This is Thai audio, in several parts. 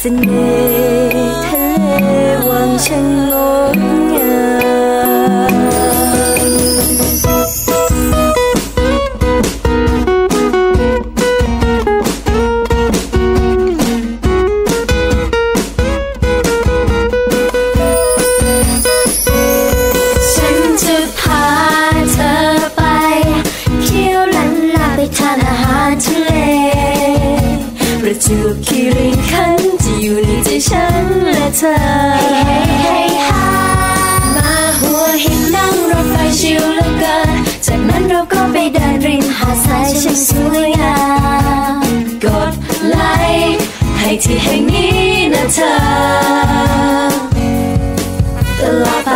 สน่ห์ทะเลวังช่างงดงามฉันจะพาเธอไปเที่ยวลันลาไปทานอาหารทะเลประ จวบคีรีขันจะอยู่ในใจฉันและเธอมาหัวหินนั่งรถไฟชิลเหลือเกินจากนั้นเราก็ไปเดินริมหาดทรายช่างสวยงามกดไลค์ให้ที่แห่งนี้นะเธอตลอดไป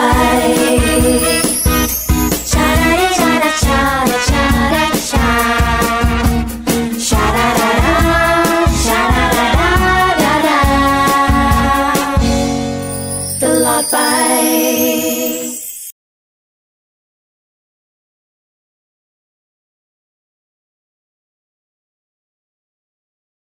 Bye.